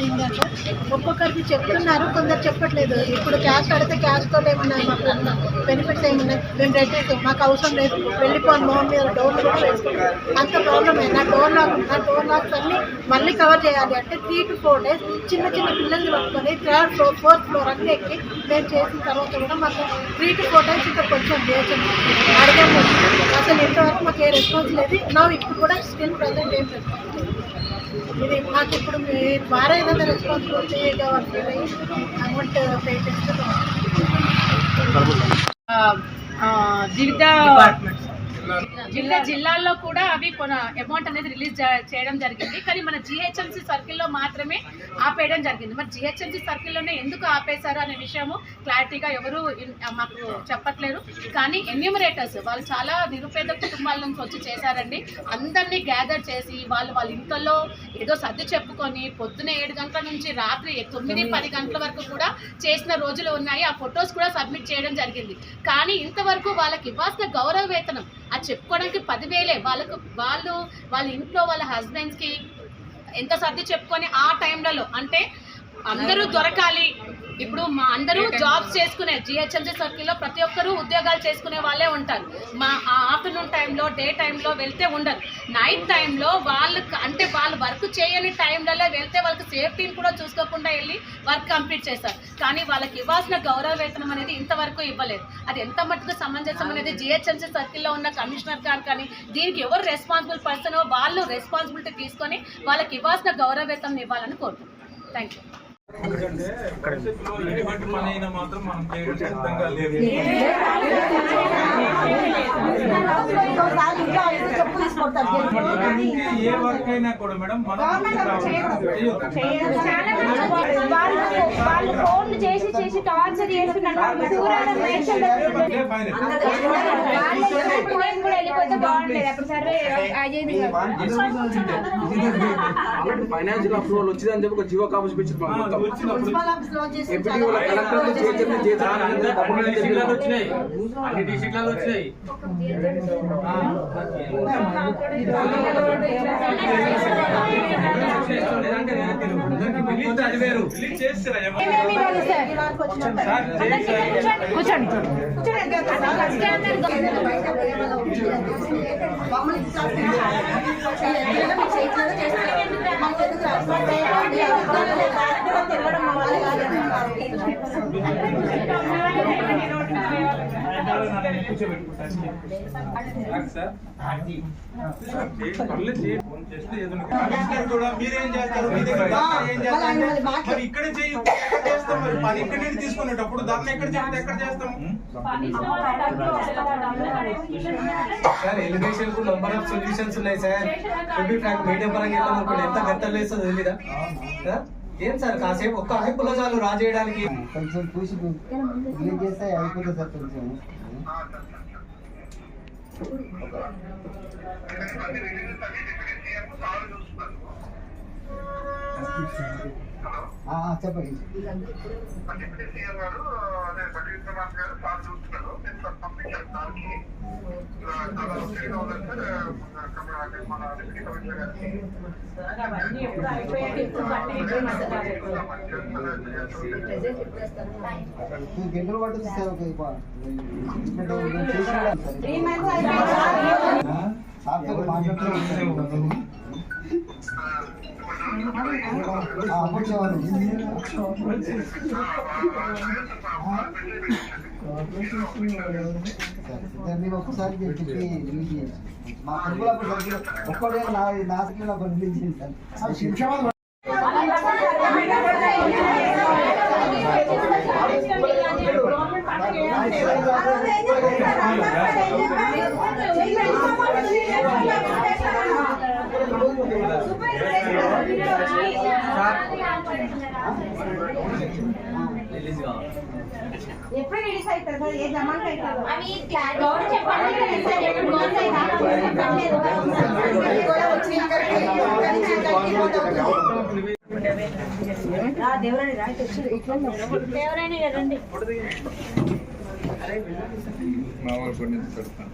అయిందంటే ఒక్కొక్కరికి చెప్తున్నారు కొందరు చెప్పట్లేదు. ఇప్పుడు క్యాష్ పడితే క్యాష్తో తోటి ఏమన్నా మాకు బెనిఫిట్స్ ఏమున్నాయి? మేము రెడ్డీస్ మాకు అవసరం లేదు. వెళ్ళిపోను లోన్ మీద డోర్ కూడా వేసుకుంటాం అంత ప్రాబ్లమ్ నా డోర్ లాక్ నా డోర్ లాక్స్ అన్ని మళ్ళీ కవర్ చేయాలి అంటే త్రీ టు ఫోర్ డేస్ చిన్న చిన్న పిల్లల్ని పట్టుకొని థర్డ్ ఫ్లోర్ ఫోర్త్ ఫ్లోర్ అన్ని ఎక్కి మేము చేసిన తర్వాత కూడా మాకు త్రీ టు ఫోర్ డేస్ ఇంకా కొంచెం చేయొచ్చు అడిగాము. అసలు ఇంతవరకు మాకు ఏ రెస్పాన్స్ లేదు. నా ఇప్పుడు కూడా స్టిల్ ప్రజెంట్ ఏం రెస్పాన్స్ లేదు. ఇది మాకు ఇప్పుడు మీ ద్వారా ఏదైనా రెస్పాన్సిబిలిటీ అమౌంట్ పే చేస్తే జీవిత జిల్లా జిల్లాల్లో కూడా అవి కొన అమౌంట్ అనేది రిలీజ్ చేయడం జరిగింది. కానీ మన జిహెచ్ఎంసీ సర్కిల్లో మాత్రమే ఆపేయడం జరిగింది. మరి జిహెచ్ఎంసీ సర్కిల్లోనే ఎందుకు ఆపేశారు అనే విషయము క్లారిటీగా ఎవరు మాకు చెప్పట్లేరు. కానీ ఎన్యూమరేటర్స్ వాళ్ళు చాలా నిరుపేద కుటుంబాల నుంచి వచ్చి చేశారండి. అందరినీ గ్యాదర్ చేసి వాళ్ళు వాళ్ళ ఇంట్లో ఏదో సర్ది చెప్పుకొని పొద్దున ఏడు గంటల నుంచి రాత్రి తొమ్మిది పది గంటల వరకు కూడా చేసిన రోజులు ఉన్నాయి. ఆ ఫొటోస్ కూడా సబ్మిట్ చేయడం జరిగింది. కానీ ఇంతవరకు వాళ్ళకి ఇవ్వాల్సిన గౌరవ వేతనం అది చెప్పుకోవడానికి పదివేలే. వాళ్ళకు వాళ్ళు వాళ్ళ ఇంట్లో వాళ్ళ హస్బెండ్స్కి ఎంత సర్ది చెప్పుకొని ఆ టైంలలో అంటే అందరూ దొరకాలి. ఇప్పుడు మా అందరూ జాబ్స్ చేసుకునే జిహెచ్ఎంసీ సర్కిల్లో ప్రతి ఒక్కరూ ఉద్యోగాలు చేసుకునే వాళ్ళే ఉంటారు. మా ఆఫ్టర్నూన్ టైంలో డే టైంలో వెళ్తే ఉండరు. నైట్ టైంలో వాళ్ళు అంటే వాళ్ళు వర్క్ చేయని టైంలలో వెళ్తే వాళ్ళకి సేఫ్టీని కూడా చూసుకోకుండా వెళ్ళి వర్క్ కంప్లీట్ చేస్తారు. కానీ వాళ్ళకి ఇవ్వాల్సిన గౌరవ వేతనం అనేది ఇంతవరకు ఇవ్వలేదు. అది ఎంత మట్టుకు సమంజసం అనేది జిహెచ్ఎంసీ సర్కిల్లో ఉన్న కమిషనర్ గారు కానీ దీనికి ఎవరు రెస్పాన్సిబుల్ పర్సన్ వాళ్ళు రెస్పాన్సిబిలిటీ తీసుకొని వాళ్ళకి ఇవ్వాల్సిన గౌరవ వేతనం ఇవ్వాలని కోరుతున్నాం థ్యాంక్ యూ ఏ వర్క్ అయినా కూడా మేడం మనం చేయొచ్చు. వాళ్ళు ఫోన్లు చేసి చేసి టార్చర్ చేస్తున్నారు మాకు సూర్యుడు మేషన్ ఓకే, ఫైన్. కూడా వెళ్ళిపోతే బాగుండేది అప్పుడు సర్వే అయ్యేది ఫైనాన్షియల్ అప్రూవల్ వచ్చిందని చెప్పి ఒక జీవో పెంచుతాం అన్ని డిస్ట్రిక్ట్లలో వచ్చినాయి? కూర్చోండి సార్, సార్. చేస్తే ఇక్కడే చేస్తాం మరి పని ఇక్కడ నుండి తీసుకునేటప్పుడు దాన్ని ఎక్కడ చెప్తే ఎక్కడ చేస్తాము సార్ ఎలిగేషన్కు నంబర్ ఆఫ్ సొల్యూషన్స్ ఉన్నాయి సార్ మీడియా పరంగా వెళ్ళాం అనుకోండి ఎంత గంటలు వేస్తుందో తెలీదా ఆ? ఏం సార్ కాసేపు ఒక్క హైపులో చాలు రాజేయడానికి. కొంచెం చూసి క్లీన్ చేస్తే అయిపోతుంది సార్ కొంచెం. ఆ, ఆ, చెప్పండి డిప్యూటీ సీఎం గారు అదే బట్టి విక్రమార్క గారు సార్ చూస్తున్నారు నేను సార్ పంపించాను సార్కి ఇలా చాలా ఒత్తిడిగా ఉందని సార్ మన డిప్యూటీ కమిషనర్ గారికి పడుతుంది సార్ సార్. మాట్లాడుతూ ఒక్కసారి చెప్పి మా ఒక్కడే నా నా సర్కిల్ ఎప్పుడు రిలీజ్ అవుతారు సార్? ఏ జమాన్కి అవుతారు అవి గౌరవ చెప్పండి. సార్ ఎప్పుడు గౌరవ దేవరాణి రండి మా వాళ్ళు కొన్ని పెడతాను.